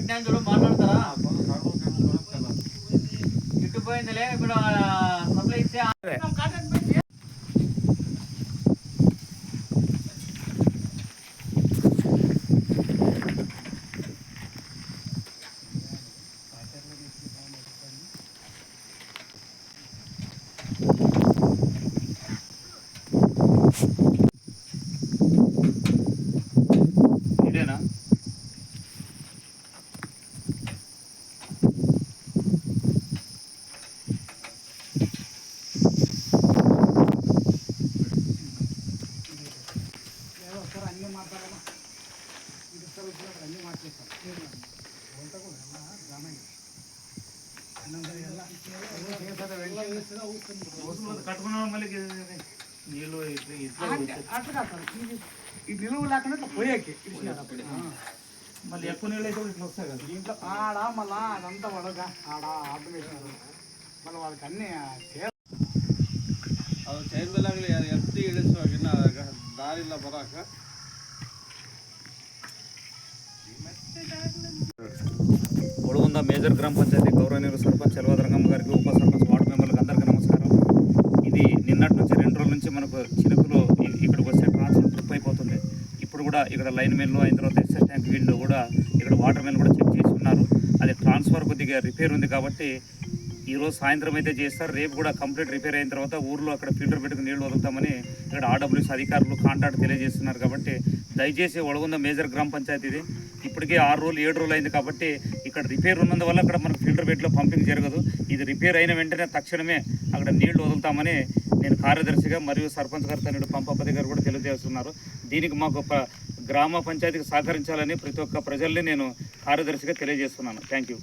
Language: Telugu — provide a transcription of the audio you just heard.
పెట్టినా మాట్లాడతారా? ఇట్టుపోయిందిలే ఇప్పుడు సప్లై ఇస్తే కట్టుకున్నాం మళ్ళీ నీళ్ళు ఈ నిలువ లేకుండా ఇట్లా పోయాకి ఇచ్చినారు అప్పుడు. మళ్ళీ ఎక్కువ నీళ్ళు అయితే ఇట్లా వస్తాయి కదా దీంట్లో ఆడ మళ్ళా అదంతా వడగా ఆడ అర్థం వేసినారు మళ్ళీ వాళ్ళకి అన్ని చే- ಅದು ಚೈನ್ ಬೆಲಾಗಲಿ ಎತ್ತಿ ಇಳಿಸುವಾಗಿನ ದಾರಿ ಇಲ್ಲ ಬರಾಕ ఒడుగుంద మేజర్ గ్రామ పంచాయతీ గౌరవనీయులు సర్పంచ్ చలవదరంగమ్మ గారికి ఉప సర్పంచ్ వార్డు మెంబర్లకు అందరికీ నమస్కారం. ఇది నిన్నటి నుంచి రెండు రోజుల నుంచి మనకు చిలుకులో ఇక్కడికి వస్తే ట్రాన్స్ఫర్ ట్రిప్ అయిపోతుంది ఇప్పుడు కూడా ఇక్కడ లైన్ మెయిన్లు అయిన తర్వాత ఎస్ఎస్ ట్యాంక్ వీళ్ళు కూడా ఇక్కడ వాటర్ మెయిన్ కూడా చెక్ చేసి ఉన్నారు. అది ట్రాన్స్ఫర్ కొద్దిగా రిపేర్ ఉంది కాబట్టి ఈరోజు సాయంత్రం అయితే చేస్తారు. రేపు కూడా కంప్లీట్ రిపేర్ అయిన తర్వాత ఊర్లో అక్కడ ఫిల్టర్ పెట్టుకుని నీళ్ళు వదులుతామని ఇక్కడ ఆడబ్ల్యూస్ అధికారులు కాంటాక్ట్ తెలియజేస్తున్నారు కాబట్టి దయచేసి ఒడగుంద మేజర్ గ్రామ పంచాయతీ ఇది ఇప్పటికే ఆరు రోజులు ఏడు రోజులు అయింది కాబట్టి ఇక్కడ రిపేర్ ఉన్నందువల్ల అక్కడ మనకు ఫిల్టర్ బెడ్లో పంపింగ్ జరగదు. ఇది రిపేర్ అయిన వెంటనే తక్షణమే అక్కడ నీళ్ళు వదులుతామని నేను కార్యదర్శిగా మరియు సర్పంచ్ గారు తనుడు పంపపతి గారు కూడా తెలియజేస్తున్నారు. దీనికి మాకు ప- గ్రామ పంచాయతీకి సహకరించాలని ప్రతి ఒక్క ప్రజల్ని నేను కార్యదర్శిగా తెలియజేస్తున్నాను. Thank you